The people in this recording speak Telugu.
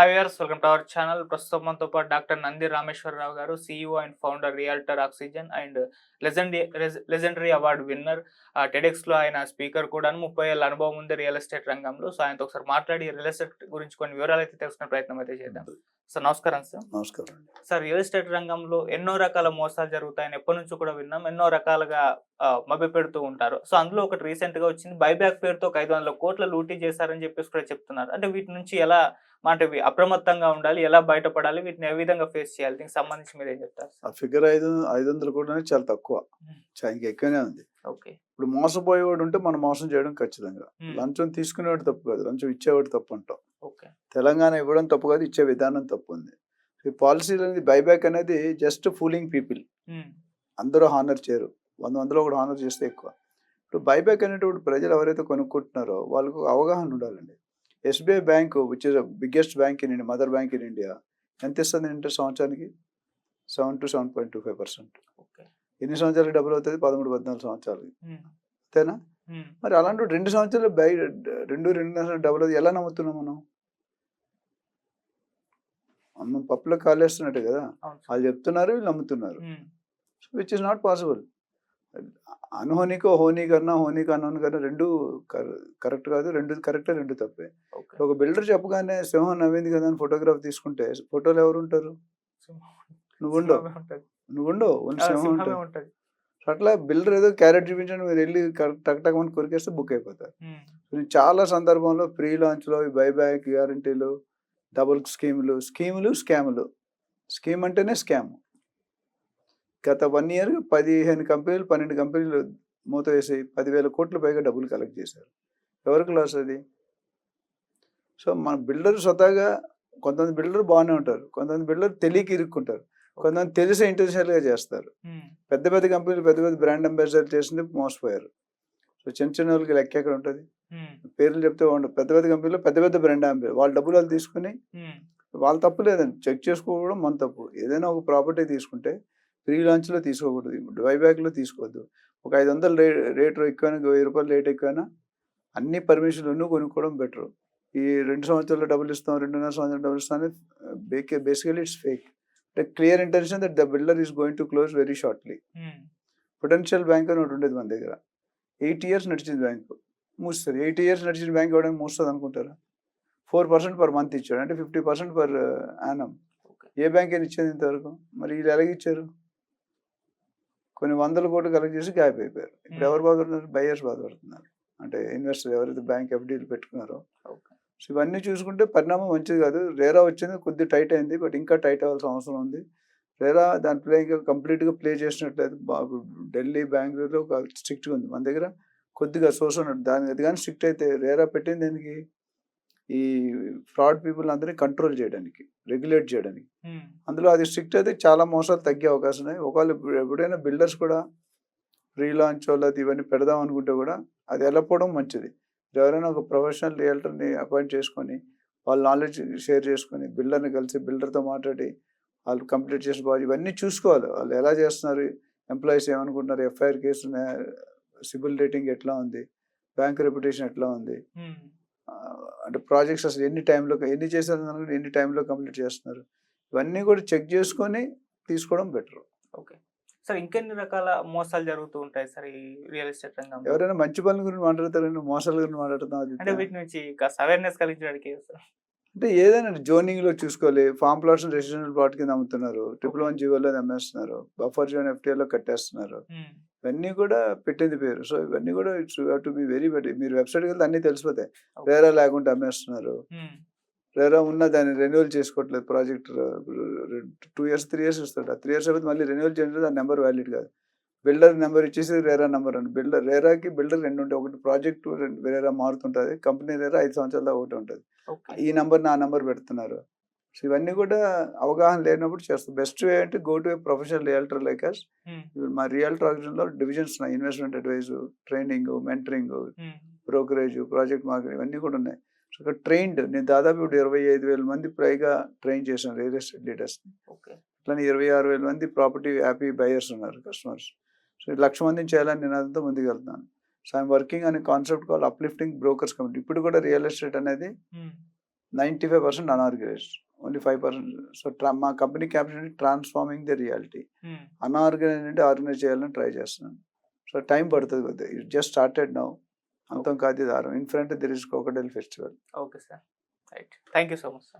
Hi viewers welcome to our channel ప్రస్తుతం మనతో పాటు డాక్టర్ నంది రామేశ్వరరావు గారు CEO and founder realtor oxygen and legendary legendary award winner టెడెక్స్లో ఆయన స్పీకర్ కూడా ముప్పై ఏళ్ళ అనుభవం ఉంది రియల్ ఎస్టేట్ రంగంలో. సో ఆయనతో ఒకసారి మాట్లాడి రియల్ ఎస్టేట్ గురించి కొన్ని వివరాలు అయితే తెలుసుకునే ప్రయత్నం అయితే చేద్దాం. సార్ నమస్కారం సార్. నమస్కారం సార్ రియల్ ఎస్టేట్ రంగంలో ఎన్నో రకాల మోసాలు జరుగుతాయని ఎప్పటి నుంచి కూడా విన్నాం. ఎన్నో రకాలుగా మభ్య పెడుతూ ఉంటారు. సో అందులో ఒకటి రీసెంట్గా వచ్చింది. బైబ్యాక్ పేరుతో ఒక ఐదు వందల కోట్ల లూటీ చేశారని చెప్పేసి కూడా చెప్తున్నారు. అంటే వీటి నుంచి ఎలా అంటే ఇవి అప్రమత్తంగా ఉండాలి ఎలా బయటపడాలి వీటిని ఏ విధంగా ఫేస్ చేయాలి దీనికి సంబంధించి మీరు ఏం చెప్తారు ఆ ఫిగర్ ఐదు ఐదు వందలు కూడా చాలా తక్కువ. ఇంకా ఎక్కువనే ఉంది. ఓకే. ఇప్పుడు మోసపోయేవాడు ఉంటే మనం మోసం చేయడం ఖచ్చితంగా. లంచం తీసుకునేవాడు తప్పు కాదు లంచం ఇచ్చేవాడు తప్పు అంటాం. ఓకే. తెలంగాణ ఇవ్వడం తప్పు కాదు ఇచ్చే విధానం తప్పు ఉంది. ఈ పాలసీలు అనేది బైబ్యాక్ అనేది జస్ట్ ఫూలింగ్ పీపుల్. అందరూ హానర్ చేయరు. వంద వందలో ఒకటి హానర్ చేస్తే ఎక్కువ. ఇప్పుడు బైబ్యాక్ అనేటువంటి ప్రజలు ఎవరైతే కొనుక్కుంటున్నారో వాళ్ళకు అవగాహన ఉండాలండి. SBI bank which is biggest bank in India mother bank in India ఎంత ఇస్తుంది ఇంటర్ సంవత్సరానికి? Seven to seven point two five percent ఎన్ని సంవత్సరాలు డబ్బులు అవుతుంది? పదమూడు పద్నాలుగు సంవత్సరాలు. అంతేనా? మరి అలాంటి రెండు సంవత్సరాలు బై రెండు రెండున్నర డబ్బులు అవుతుంది. ఎలా నమ్ముతున్నాం మనం? మనం పప్పులో కాలేస్తున్నట్టు కదా. వాళ్ళు చెప్తున్నారు వీళ్ళు నమ్ముతున్నారు. విచ్ ఇస్ నాట్ పాసిబుల్ అన్హోనికో హోనీ కన్నా హోనీ అన్హోని కన్నా రెండు కరెక్ట్ కాదు. రెండు కరెక్ట్ రెండు తప్పే. ఒక బిల్డర్ చెప్పగానే సింహం నవ్వింది కదా అని ఫోటోగ్రాఫ్ తీసుకుంటే ఫోటోలు ఎవరు ఉంటారు? నువ్వు ఉండవు సింహమే ఉంటది. నువ్వు ఉండవు ఓన్లీ ఆ, సింహం ఉంటుంది. అట్లా బిల్డర్ ఏదో క్యారెట్ చూపించండి మీరు వెళ్ళి టక్ టక్ అని కొరికేస్తే బుక్ అయిపోతారు. నేను చాలా సందర్భంలో ప్రీ లాంచ్లో బైబ్యాక్ గ్యారంటీలు డబుల్ స్కీములు స్కీములు స్కాములు. స్కీమ్ అంటేనే స్కామ్. గత వన్ ఇయర్ పదిహేను కంపెనీలు పన్నెండు కంపెనీలు మూత వేసి పదివేల కోట్ల పైగా డబ్బులు కలెక్ట్ చేశారు. ఎవరికి లాస్ అది? సో మన బిల్డర్ స్వతహాగా కొంతమంది బిల్డర్ బాగానే ఉంటారు. కొంతమంది బిల్డర్ తెలియక ఇరుక్కుంటారు. కొంతమంది తెలిసే ఇంటెన్షియల్గా చేస్తారు. పెద్ద పెద్ద కంపెనీలు పెద్ద పెద్ద బ్రాండ్ అంబాసిడర్ చేసింది మోసపోయారు. సో చిన్న చిన్న వాళ్ళకి లెక్క ఎక్కడ ఉంటుంది? పేర్లు చెప్తే ఉండదు పెద్ద పెద్ద కంపెనీలో పెద్ద పెద్ద బ్రాండ్ అంబాసిడర్. వాళ్ళ డబ్బులు వాళ్ళు తీసుకుని వాళ్ళ తప్పు లేదండి. చెక్ చేసుకోవడం మన తప్పు. ఏదైనా ఒక ప్రాపర్టీ తీసుకుంటే ప్రీ లాంచ్లో తీసుకోకూడదు. బైబ్యాక్లో తీసుకోవద్దు. ఒక ఐదు వందలు రే రేట్ ఎక్కువైనా వెయ్యి రూపాయలు రేట్ ఎక్కువైనా అన్ని పర్మిషన్లు కొనుక్కోవడం బెటర్. ఈ రెండు సంవత్సరాలు డబ్బులు ఇస్తాం రెండున్నర సంవత్సరాలు డబ్బులు ఇస్తాం అనేది బేసికలీ ఇట్స్ ఫేక్. అంటే clear intention that the builder is going to close very shortly. Potential bank అని ఒకటి ఉండేది మన దగ్గర. ఎయిట్ ఇయర్స్ నడిచింది బ్యాంకు. మూస్తుంది. ఎయిట్ ఇయర్స్ నడిచిన బ్యాంక్ ఇవ్వడానికి మూస్తుంది అనుకుంటారా? ఫోర్ పర్సెంట్ పర్ మంత్ ఇచ్చాడు. అంటే ఫిఫ్టీ పర్సెంట్ పర్ యానం. ఏ బ్యాంక్ అయినా ఇచ్చేది ఇంతవరకు? మరి వీళ్ళు ఎలాగ ఇచ్చారు? కొన్ని వందల కోట్లు కలెక్ట్ చేసి గ్యాప్ అయిపోయారు ఇప్పుడు. ఎవరు బాధపడుతున్నారు? బయర్స్ బాధపడుతున్నారు. అంటే ఇన్వెస్టర్ ఎవరైతే బ్యాంక్ ఎఫ్డీలు పెట్టుకున్నారో. సో ఇవన్నీ చూసుకుంటే పరిణామం మంచిది కాదు. రేరా వచ్చింది కొద్ది టైట్ అయింది బట్ ఇంకా టైట్ అవ్వాల్సిన అవసరం ఉంది. రేరా దాని ప్లే ఇంకా కంప్లీట్గా ప్లే చేసినట్లయితే ఢిల్లీ బెంగళూరులో ఒక స్ట్రిక్ట్గా ఉంది. మన దగ్గర కొద్దిగా ఉన్నట్టు దాని అది కానీ స్ట్రిక్ట్ అయితే రేరా పెట్టింది దానికి ఈ ఫ్రాడ్ పీపుల్ అందరినీ కంట్రోల్ చేయడానికి రెగ్యులేట్ చేయడానికి. అందులో అది స్ట్రిక్ట్ అయితే చాలా మోసాలు తగ్గే అవకాశం ఉన్నాయి. ఒకవేళ ఎప్పుడైనా బిల్డర్స్ కూడా రీలాంచ్ వాళ్ళది ఇవన్నీ పెడదాం అనుకుంటే కూడా అది వెళ్ళకపోవడం మంచిది. ఎవరైనా ఒక ప్రొఫెషనల్ రియల్టర్ని అపాయింట్ చేసుకొని వాళ్ళ నాలెడ్జ్ షేర్ చేసుకొని బిల్డర్ని కలిసి బిల్డర్తో మాట్లాడి వాళ్ళు కంప్లీట్ చేసిన బాగా ఇవన్నీ చూసుకోవాలి. వాళ్ళు ఎలా చేస్తున్నారు? ఎంప్లాయీస్ ఏమనుకుంటున్నారు? ఎఫ్ఐఆర్ కేసు సిబిల్ రేటింగ్ ఎట్లా ఉంది? బ్యాంక్ రెప్యుటేషన్ ఎట్లా ఉంది? అంటే ప్రాజెక్ట్స్ అసలు ఎన్ని టైంలో ఎన్ని చేశారు ఎన్ని టైంలో కంప్లీట్ చేస్తున్నారు? ఇవన్నీ కూడా చెక్ చేసుకొని తీసుకోవడం బెటర్. ఓకే. సార్ ఇంకెన్ని రకాల మోసాలు జరుగుతూ ఉంటాయి సార్ ఈ రియల్ ఎస్టేట్ రంగంలో? ఎవరైనా మంచి పనుల గురించి మాట్లాడతారండి మోసాల గురించి మాట్లాడుతాం అది అంటే వీటి నుంచి కాస్త అవేర్నెస్ కలిగించడానికి సార్? అంటే ఏదైనా జోనింగ్లో చూసుకోవాలి. ఫామ్ ప్లాట్స్ రెసిడెన్షియల్ ప్లాట్ కింద అమ్ముతున్నారు. ట్రిపుల్ వన్ జీవోలో అమ్మేస్తున్నారు. Buffer zone ఎఫ్టీఏలో కట్టేస్తున్నారు. ఉమ్, ఇవన్నీ కూడా పెట్టింది పేరు. సో ఇవన్నీ కూడా it's to be very better. మీరు వెబ్సైట్కి వెళ్తే అన్నీ తెలిసిపోతాయి. వేరే లేకుండా అమ్మేస్తున్నారు. రేరా ఉన్న దాన్ని రెన్యువల్ చేసుకోవట్లేదు project two years three years ఇస్తాడు. త్రీ ఇయర్స్ అయిపోతే మళ్ళీ రెన్యువల్ చేయడం ఆ నెంబర్ వ్యాలిడ్ కాదు. బిల్డర్ నెంబర్ ఇచ్చేసి రేరా నెంబర్ అండి బిల్డర్ రేరాకి బిల్డర్ రెండు ఉంటాయి. ఒకటి ప్రాజెక్ట్ రేరా మారుతుంటుంది. కంపెనీ రేరా ఐదు సంవత్సరాల ఒకటి ఉంటుంది. ఈ నెంబర్ నా నెంబర్ పెడుతున్నారు. సో ఇవన్నీ కూడా అవగాహన లేనప్పుడు చేస్తాం. బెస్ట్ వే అంటే go to professional realtor like us. Um, ఇప్పుడు మా రియల్టర్ ఆర్గనైజేషన్లో డివిజన్స్ ఉన్నాయి. Investment advise training mentoring brokerage project market ఇవన్నీ కూడా ఉన్నాయి. సో ఇక్కడ ట్రైన్డ్ నేను దాదాపు ఇప్పుడు ఇరవై ఐదు వేల మంది పైగా ట్రైన్ చేశాను రియల్ ఎస్టేట్ లీడర్స్ని అట్లనే ఇరవై ఆరు వేల మంది ప్రాపర్టీ హ్యాపీ బయర్స్ ఉన్నారు కస్టమర్స్. సో లక్ష మందిని చేయాలని నేను అదంతా ముందుకు వెళ్తున్నాను సో ఐఎమ్ వర్కింగ్ అనే concept call uplifting brokers committee ఇప్పుడు కూడా రియల్ ఎస్టేట్ అనేది ninety five percent unorganized only five percent so మా company caption transforming the reality um, unorganize అంటే ఆర్గనైజ్ చేయాలని ట్రై చేస్తున్నాను. సో టైం పడుతుంది కొద్దిగా. ఇట్ జస్ట్ స్టార్టెడ్ నౌ అంతం కాదు దారం in front there is కోకడల్ festival okay sir right thank you so much sir